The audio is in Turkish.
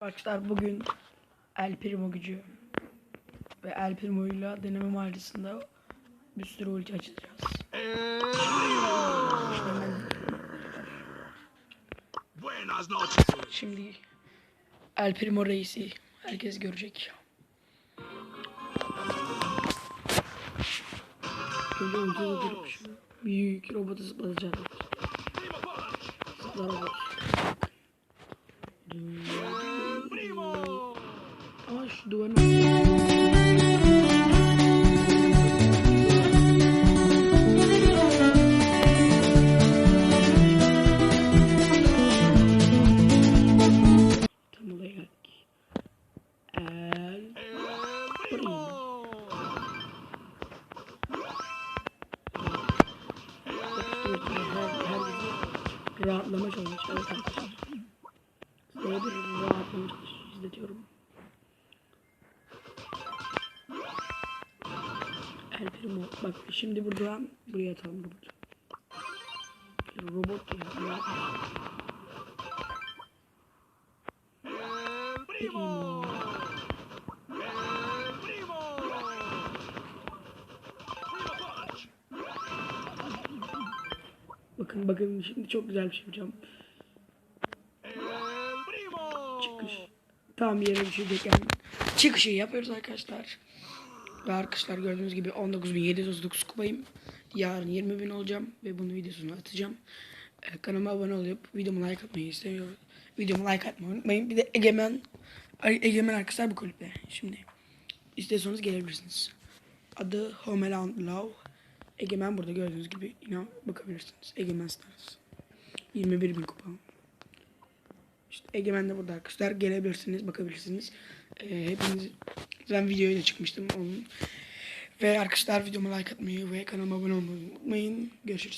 Arkadaşlar bugün El Primo gücü ve El Primo ile deneme mahallesinde bir sürü ulti açacağız. Şimdi El Primo reisi herkes görecek. Önce ulti şu büyük robotu zıplatacağız. Zıpla Primo. Her, her rahatlama. Evet arkadaşlar. Size bir rahatlama challenge izletiyorum. El Primo. Bak şimdi burada buraya atalım robot. Robot ya. Primo. Bakın bakın şimdi çok güzel bir şey yapacağım. Çıkış. Tam yere düşecek yani. Çıkışı yapıyoruz arkadaşlar. Ve arkadaşlar gördüğünüz gibi 19.739 kupayım. Yarın 20.000 olacağım ve bunun videosunu atacağım. Ee, kanalıma abone olup videomu like atmayı istemiyorum. Videomu like atmayı unutmayın. Bir de Egemen Egemen arkadaşlar bu kulüpte. Şimdi istiyorsanız gelebilirsiniz. Adı Homeland Love. Egemen burada gördüğünüz gibi yine bakabilirsiniz. Egemen Stars. 21 bin kupa. İşte Egemen de burada arkadaşlar. Gelebilirsiniz, bakabilirsiniz. Hepiniz ben videoya da çıkmıştım onun. Ve arkadaşlar videoma like atmayı ve kanalıma abone olmayı unutmayın. Görüşürüz.